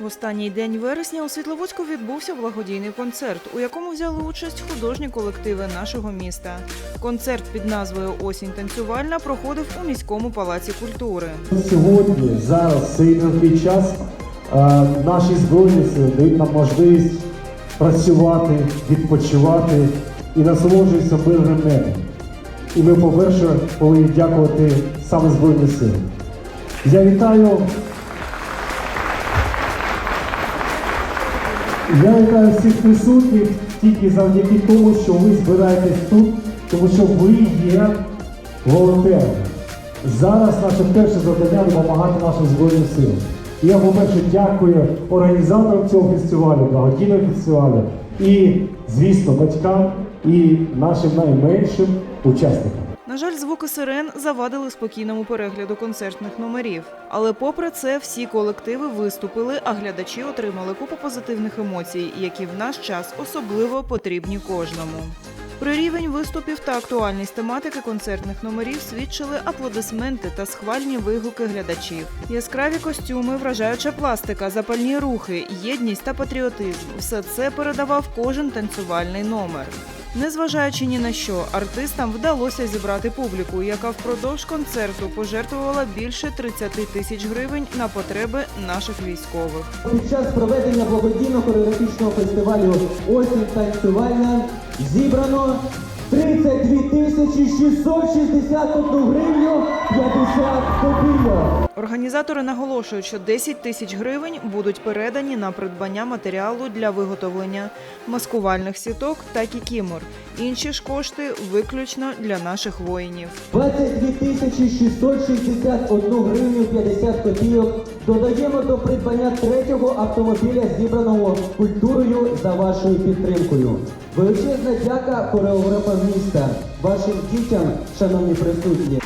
В останній день вересня у Світловодську відбувся благодійний концерт, у якому взяли участь художні колективи нашого міста. Концерт під назвою Осінь танцювальна проходив у міському палаці культури. Сьогодні, зараз, цей нелегкий час, е, наші збройні сили дають нам можливість працювати, відпочивати і насолоджуватися мирним небом. І ми, по-перше, повинні дякувати саме Збройним силам. Я вітаю. Я вітаю всіх присутніх тільки завдяки тому, що ви збираєтесь тут, тому що ви є волонтерами. Зараз наше перше завдання допомагати нашим збройним силам. І я, по-перше, дякую організаторам цього фестивалю, благодійного фестивалю і, звісно, батькам і нашим найменшим учасникам. На жаль, звуки сирен завадили спокійному перегляду концертних номерів. Але попри це, всі колективи виступили, а глядачі отримали купу позитивних емоцій, які в наш час особливо потрібні кожному. Про рівень виступів та актуальність тематики концертних номерів свідчили аплодисменти та схвальні вигуки глядачів. Яскраві костюми, вражаюча пластика, запальні рухи, єдність та патріотизм все це передавав кожен танцювальний номер. Незважаючи ні на що, артистам вдалося зібрати публіку, яка впродовж концерту пожертвувала більше 30 тисяч гривень на потреби наших військових. Під час проведення благодійного хореографічного фестивалю Осінь танцювальна зібрано 32 тисячі 661 гривню 50 копійок. Організатори наголошують, що 10 тисяч гривень будуть передані на придбання матеріалу для виготовлення маскувальних сіток та кікімор. Інші ж кошти виключно для наших воїнів. 22 тисячі 661 гривню 50 копійок додаємо до придбання третього автомобіля, зібраного культурою за вашою підтримкою. Величезна дяка хореографам міста, вашим дітям, шановні присутні.